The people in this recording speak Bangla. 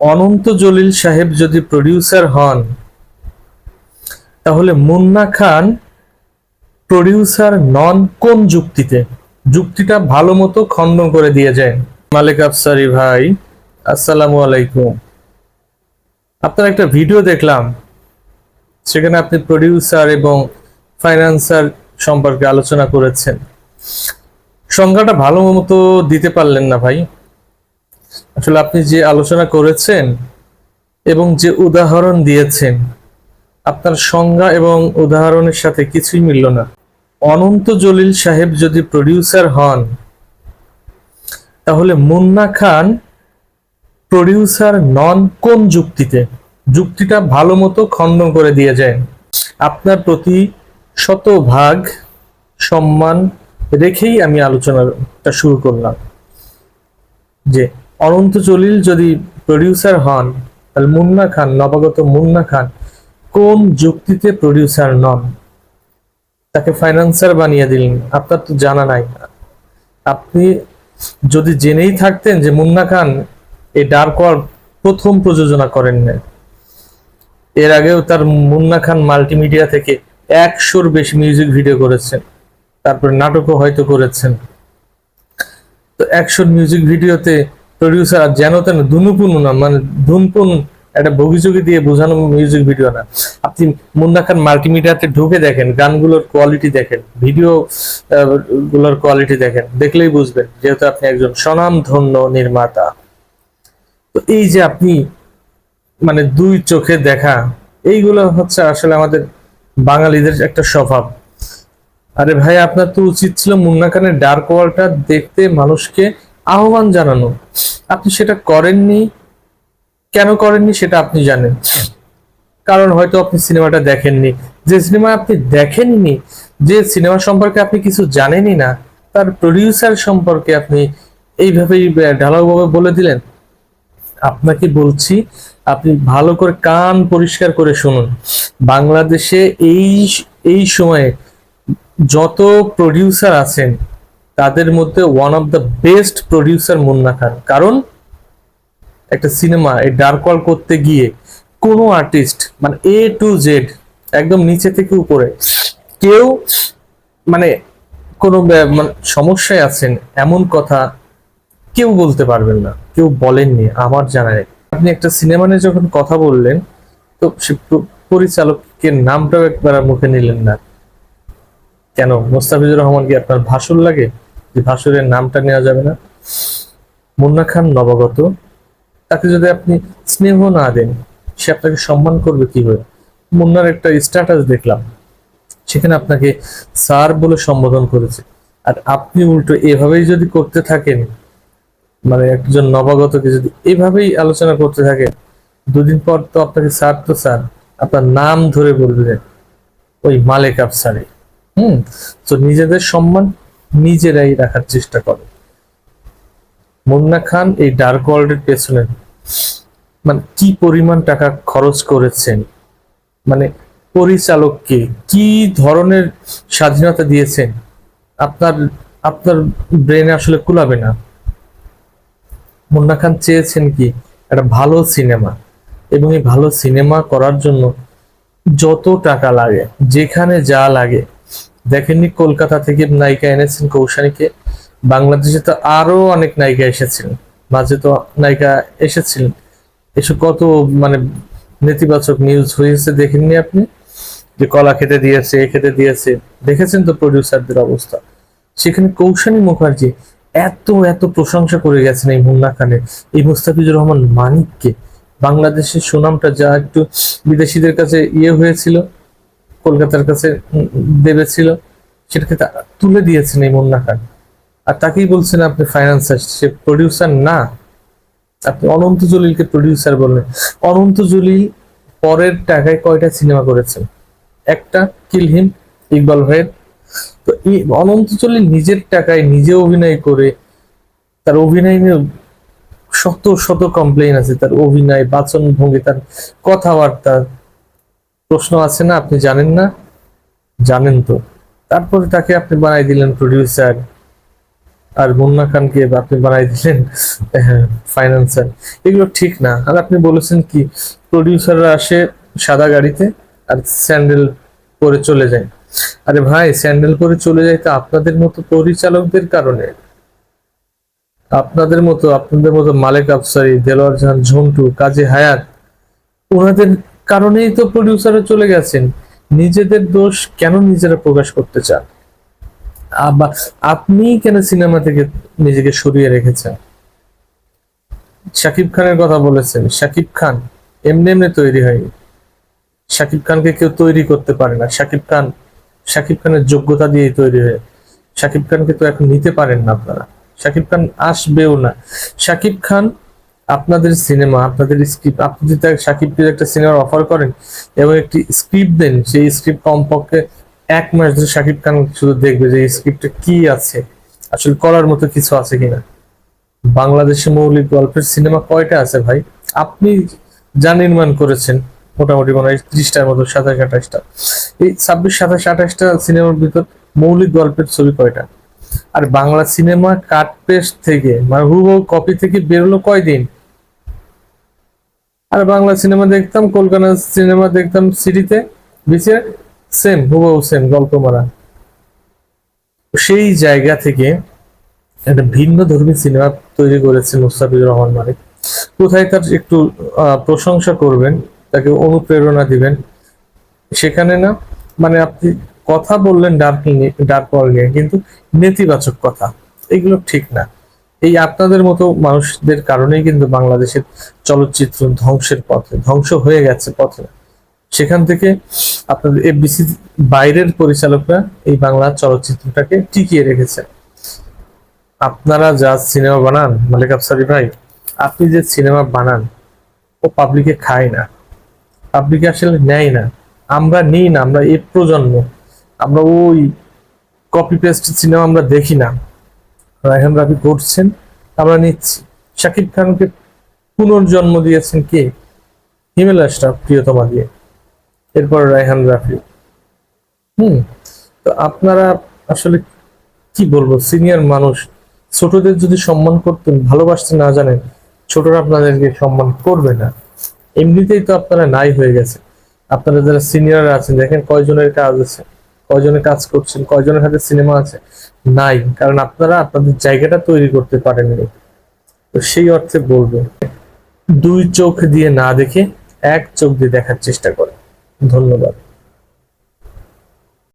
অনন্ত জলিল সাহেব যদি প্রডিউসার হন, তাহলে মুন্না খান প্রডিউসার নন কোন যুক্তিতে? যুক্তিটা ভালো মতো খণ্ডন করে দিয়ে যায় মালিক আফসারি ভাই, আসসালামু আলাইকুম। আপনার একটা ভিডিও দেখলাম, সেখানে আপনি প্রডিউসার এবং ফাইন্যান্সার সম্পর্কে আলোচনা করেছেন। সংজ্ঞাটা ভালো মতো দিতে পারলেন না ভাই। আসলে আপনি যে আলোচনা করেছেন এবং যে উদাহরণ দিয়েছেন, আপনার সংজ্ঞা এবং উদাহরণের সাথে কিছুই মিলল না। অনন্ত জলিল সাহেব যদি প্রডিউসার হন, তাহলে মুন্না খান প্রডিউসার নন কোন যুক্তিতে? যুক্তিটা ভালো মতো খণ্ডন করে দিয়ে যায়। আপনার প্রতি শতভাগ সম্মান রেখেই আমি আলোচনাটা শুরু করলাম। যে অনন্ত জলিল যদি প্রডিউসার হন, তাহলে মুন্না খান, নবাগত মুন্না খান, কোন যুক্তিতে প্রডিউসার নন? তাকে ফাইন্যান্সার বানিয়ে দিলেন, আপনার তো জানা নাই। আপনি যদি জেনেই থাকতেন যে মুন্না খান এই ডার্ক প্রথম প্রযোজনা করেন না এর আগেও তার মুন্না খান মাল্টিমিডিয়া থেকে একশোর বেশি মিউজিক ভিডিও করেছেন, তারপরে নাটকও হয়তো করেছেন। তো একশোর মিউজিক ভিডিওতে প্রডিউসার আর যেন তেন ধুনুপুন না মানে ধুনপুন একটা বগিচুগি দিয়ে বোঝানো মিউজিক ভিডিও না। আপনি মুন্না খান মাল্টিমিডিয়াতে ঢুকে দেখেন, গানগুলোর কোয়ালিটি দেখেন ভিডিও গুলোর কোয়ালিটি দেখেন, দেখলেই বুঝবেন যেহেতু আপনি একজন স্বনামধন্য নির্মাতা। তো এই যে আপনি মানে দুই চোখে দেখা, এইগুলো হচ্ছে আসলে আমাদের বাঙালিদের একটা স্বভাব। আরে ভাই, আপনার তো উচিত ছিল মুন্না খানের ডার্ক ওয়ালটা দেখতে মানুষকে আহ্বান জানানো। আপনি সেটা করেননি। কেন করেননি সেটা আপনি জানেন। কারণ হয়তো আপনি সিনেমাটা দেখেননি। যে সিনেমা আপনি দেখেননি, যে সিনেমা সম্পর্কে আপনি কিছু জানেনই না, তার প্রডিউসার সম্পর্কে আপনি এইভাবেই ঢালাওভাবে বলে দিলেন। আপনাকে বলছি, আপনি ভালো করে কান পরিষ্কার করে শুনুন। বাংলাদেশে এই এই সময়ে যত প্রডিউসার আছেন তাদের মধ্যে one of the best producer Munna Khan. কারণ একটা সিনেমা এই ডার্ক ওয়াল করতে গিয়ে কোনো আর্টিস্ট মানে এ টু জেড একদম নিচে থেকে উপরে, কেউ মানে কোনো মানে সমস্যায় আছেন এমন কথা কেউ বলতে পারবেন না, কেউ বলেননি আমার জানা নেই। আপনি একটা সিনেমা নিয়ে যখন কথা বললেন, তো সে পরিচালকের নামটাও একবার মুখে নিলেন না। কেন? মোস্তাফিজুর রহমান কি আপনার ভাষণ লাগে? যে ভাসুরের নামটা নেওয়া যাবে না। মুন্না খান নবাগত। তাকে যদি আপনি স্নেহ না দেন, সে আপনাকে সম্মান করবে কীভাবে? মুন্নার একটা স্ট্যাটাস দেখলাম। সেখানে আপনাকে স্যার বলে সম্বোধন করেছে। আর আপনি উল্টো এভাবেই যদি করতে থাকেন মানে একজন নবাগতকে যদি এভাবেই আলোচনা করতে থাকেন, দুদিন পর তো আপনাকে স্যার তো স্যার, আপনার নাম ধরে বলবেন ওই মালেক আফসারি। হুম? তো নিজেদের সম্মান নিজেরাই রাখার চেষ্টা করে। মুন্না খান এই ডার্ক ওয়ার্ল্ডের পেছনে মানে কি পরিমাণ টাকা খরচ করেছেন? মানে পরিচালককে কি? ধরনের স্বাধীনতা দিয়েছেন? আপনার আপনার ব্রেনে আসলে কুলাবে না। মুন্না খান চেয়েছেন কি? একটা ভালো সিনেমা। এবং এই ভালো সিনেমা করার জন্য যত টাকা লাগে, যেখানে যা লাগে দেখেননি কলকাতা থেকে নায়িকা এনেছেন কৌশানীকে। বাংলাদেশে তো আরও অনেক নায়িকা এসেছিলেন। মাঝে তো নায়িকা এসেছিলেন। এসব কত মানে নেতিবাচক নিউজ হয়েছে দেখেননি আপনি? যে কলা খেতে দিয়েছে, এ খেতে দিয়েছে। দেখেছেন তো প্রডিউসারদের অবস্থা। সেখানে কৌশানী মুখার্জি এত এত প্রশংসা করে গেছেন এই মুন্না খানের, এই মুস্তাফিজুর রহমান মানিককে। বাংলাদেশের সুনামটা যা একটু বিদেশিদের কাছে ইয়ে হয়েছিল। কলকাতার কাছে উম, দেবেছিল সেটাকে তুলে দিয়েছেন এই মুন্না খান আর তাকেই বলছেন আপনি ফাইন্যান্সার সে প্রডিউসার না। আপনি অনন্ত জলিলকে প্রডিউসার বললেন। অনন্ত জলিল পরের টাকায় কয়টা সিনেমা করেছেন? একটা কিলহিম ইকবাল ভাইয়ের তো অনন্ত জলিল নিজের টাকায় নিজে অভিনয় করে তার অভিনয় নিয়ে শত শত কমপ্লেইন আছে। তার অভিনয় বাচন ভঙ্গি তার কথাবার্তা প্রশ্ন আছে না, আপনি জানেন না? জানেন তো। তারপরে তাকে আপনি বানাই দিলেন প্রডিউসার আর মুন্না খানকে আপনি বানাই দিলেন ফাইন্যান্সার এগুলো ঠিক না। আর আপনি বলেছেন কি প্রডিউসাররা আসে সাদা গাড়িতে আর স্যান্ডেল পরে চলে যায়। আরে ভাই, স্যান্ডেল পরে চলে যায় তো আপনাদের মতো পরিচালকদের কারণে। আপনাদের মতো আপনাদের মতো মালেক আফসারি, দেলোয়ার জাহান, ঝন্টু, কাজী হায়াত, ওনাদের কারণেই তো প্রডিউসাররা চলে গেছেন। নিজেদের দোষ কেন নিজেরা প্রকাশ করতে চান? আপনি কেন সিনেমা থেকে নিজেকে সরিয়ে রেখেছেন? শাকিব খানের কথা বলেছেন। শাকিব খান এমনি এমনি তৈরি হয়নি। শাকিব খানকে কেউ তৈরি করতে পারে না। শাকিব খান, শাকিব খানের যোগ্যতা দিয়েই তৈরি হয়ে শাকিব খানকে তো এখন নিতে পারেন না আপনারা। শাকিব খান আসবেও না। শাকিব খান আপনাদের সিনেমা আপনাদের স্ক্রিপ্ট আপনি যদি তাকে শাকিবকে একটা সিনেমার অফার করেন এবং একটি স্ক্রিপ্ট দেন, সেই স্ক্রিপ্ট কমপক্ষে এক মাস ধরে শাকিব খান শুধু দেখবে যে এই স্ক্রিপ্টে কি আছে, আসলে করার মতো কিছু আছে কিনা। বাংলাদেশে মৌলিক গল্পের সিনেমা কয়টা আছে ভাই? আপনি যা নির্মাণ করেছেন, মোটামুটি মনে হয় ত্রিশটার মতো, সাতাশ আঠাশটা। এই ছাব্বিশ, সাতাশ, আঠাশটা সিনেমার ভিতর মৌলিক গল্পের ছবি কয়টা? আর বাংলা সিনেমা কাট পেস্ট থেকে মানে হুবহু কপি থেকে বেরোলো কয়দিন? আর বাংলা সিনেমা দেখতাম, কলকাতা সিনেমা দেখতাম সিটিতে বিচে সেম হুবহু সেম গল্প মারা সেই জায়গা থেকে একটা ভিন্ন ধর্মী সিনেমা তৈরি করেছেন মুস্তাফিজুর রহমান মালিক। কোথায় তার একটু প্রশংসা করবেন, তাকে অনুপ্রেরণা দিবেন, সেখানে না মানে আপনি কথা বললেন ডার্ক ডার্ক নিয়ে, কিন্তু নেতিবাচক কথা, এগুলো ঠিক না। এই আপনাদের মতো মানুষদের কারণেই কিন্তু বাংলাদেশের চলচ্চিত্র ধ্বংসের পথে, ধ্বংস হয়ে গেছে পথে। সেখান থেকে আপনাদের এফবিসি বাইরের পরিচালকরা এই বাংলা চলচ্চিত্রটাকে টিকিয়ে রেখেছে আপনারা যা সিনেমা বানান, মালিক আফসারি ভাই, আপনি যে সিনেমা বানান, ও পাবলিকে খায় না। পাবলিকে আসলে নেয় না। আমরা নিই না, আমরা এ প্রজন্ম। আমরা ওই কপি পেস্ট সিনেমা আমরা দেখি না। রায়হান রাবি করছেন। আমরা নিচ্ছি। শাকিব খানকে পুনর্জন্ম দিয়েছেন কে? হিমেল আশরাফ, প্রিয়তমা দিয়ে। এরপর রায়হান রাফি। হুম, তো আপনারা আসলে কি বলব? সিনিয়র মানুষ, ছোটদের যদি সম্মান করতেন, ভালোবাসতে না জানেন, ছোটরা আপনাদেরকে সম্মান করবে না। এমনিতেই তো আপনারা নাই হয়ে গেছে আপনারা যারা সিনিয়র আছেন, দেখেন কয়জনের কাজ আছে। কয়জনের কাজ করছেন, কয়জনের হাতে সিনেমা আছে? নাই, কারণ আপনারা আপনাদের জায়গাটা তৈরি করতে পারেননি। তো সেই অর্থে বলব, দুই চোখ দিয়ে না দেখে, এক চোখ দিয়ে দেখার চেষ্টা করে ধন্যবাদ।